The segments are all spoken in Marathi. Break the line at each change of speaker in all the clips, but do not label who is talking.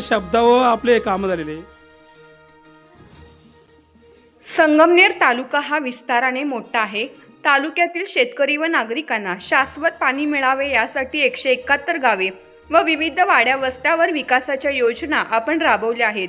शब्दावर आपले काम झालेले.
संगमनेर तालुका हा विस्ताराने मोठा आहे. तालुक्यातील शेतकरी व नागरिकांना शाश्वत पाणी मिळावे यासाठी एकशे एकाहत्तर गावे व विविध वाड्या वस्त्यावर विकासाच्या योजना आपण राबवल्या आहेत.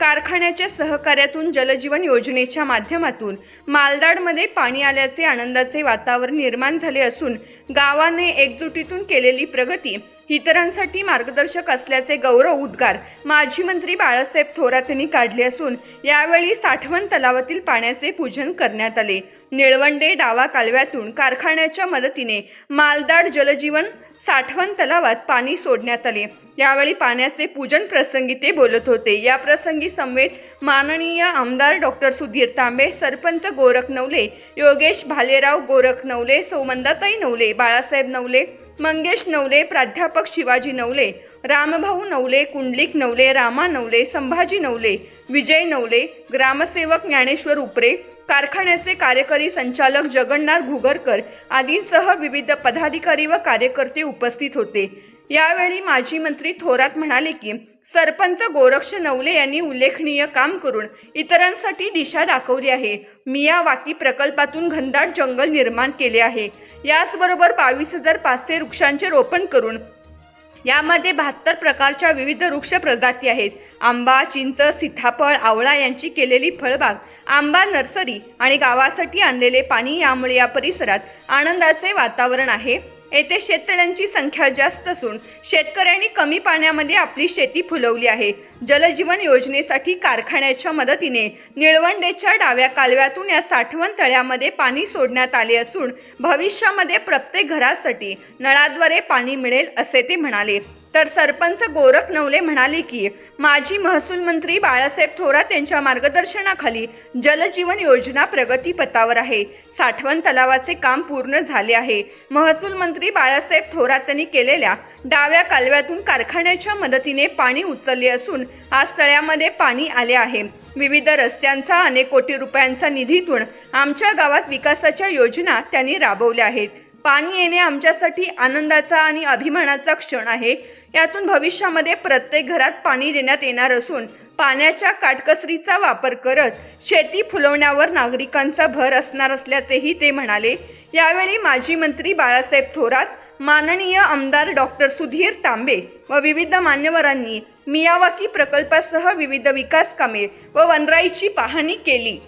कारखान्याच्या सहकार्यातून जलजीवन योजनेच्या माध्यमातून मालदाडमध्ये पाणी आल्याचे आनंदाचे वातावरण निर्माण झाले असून गावाने एकजुटीतून केलेली प्रगती इतरांसाठी मार्गदर्शक असल्याचे गौरव उद्गार माजी मंत्री बाळासाहेब थोरात यांनी काढले असून यावेळी साठवण तलावातील पाण्याचे पूजन करण्यात आले. निळवंडे डावा कालव्यातून कारखान्याच्या मदतीने मालदाड जलजीवन साठवण तलावात पाणी सोडण्यात आले. यावेळी पाण्याचे पूजन प्रसंगी ते बोलत होते. या प्रसंगी समवेत माननीय आमदार डॉक्टर सुधीर तांबे सरपंच गोरख नवले योगेश भालेराव गोरख नवले सौमंदाताई नवले बाळासाहेब नवले मंगेश नवले प्राध्यापक शिवाजी नवले रामभाऊ नवले कुंडलिक नवले रामा नवले संभाजी नवले विजय नवले ग्रामसेवक ज्ञानेश्वर उपरे कारखान्याचे कार्यकारी संचालक जगन्नाथ घुगरकर आदींसह विविध पदाधिकारी व कार्यकर्ते उपस्थित होते. यावेळी माजी मंत्री थोरात म्हणाले की सरपंच गोरक्ष नवले यांनी उल्लेखनीय काम करून इतरांसाठी दिशा दाखवली आहे. मियावाकी प्रकल्पातून घनदाट जंगल निर्माण केले आहे. याचबरोबर बावीस हजार पाचशे वृक्षांचे रोपण करून यामध्ये बहात्तर प्रकारच्या विविध वृक्ष प्रजाती आहेत. आंबा चिंच सीताफळ आवळा यांची केलेली फळबाग आंबा नर्सरी आणि गावासाठी आणलेले पाणी यामुळे या परिसरात आनंदाचे वातावरण आहे. येथे शेततळ्यांची संख्या जास्त असून शेतकऱ्यांनी कमी पाण्यामध्ये आपली शेती फुलवली आहे. जलजीवन योजनेसाठी कारखान्याच्या मदतीने निळवंडेच्या डाव्या कालव्यातून या साठवण तळ्यामध्ये पाणी सोडण्यात आले असून भविष्यामध्ये प्रत्येक घरासाठी नळाद्वारे पाणी मिळेल असे ते म्हणाले. तर सरपंच गोरख नवले म्हणाले की माजी महसूल मंत्री बाळासाहेब थोरात यांच्या मार्गदर्शनाखाली जलजीवन योजना प्रगतीपथावर आहे. साठवण तलावाचे काम पूर्ण झाले आहे. महसूल मंत्री बाळासाहेब थोरात यांनी केलेल्या डाव्या कालव्यातून कारखान्याच्या मदतीने पाणी उचलले असून आज तळ्यामध्ये पाणी आले आहे. विविध रस्त्यांचा अनेक कोटी रुपयांचा निधीतून आमच्या गावात विकासाच्या योजना त्यांनी राबवल्या आहेत. पाणी येणे आमच्यासाठी आनंदाचा आणि अभिमानाचा क्षण आहे. यातून भविष्यामध्ये प्रत्येक घरात पाणी देण्यात येणार असून पाण्याच्या काटकसरीचा वापर करत शेती फुलवण्यावर नागरिकांचा भर असणार असल्याचेही ते म्हणाले. यावेळी माजी मंत्री बाळासाहेब थोरात माननीय आमदार डॉक्टर सुधीर तांबे व विविध मान्यवरांनी मियावाकी प्रकल्पासह विविध विकास कामे व वनराईची पाहणी केली.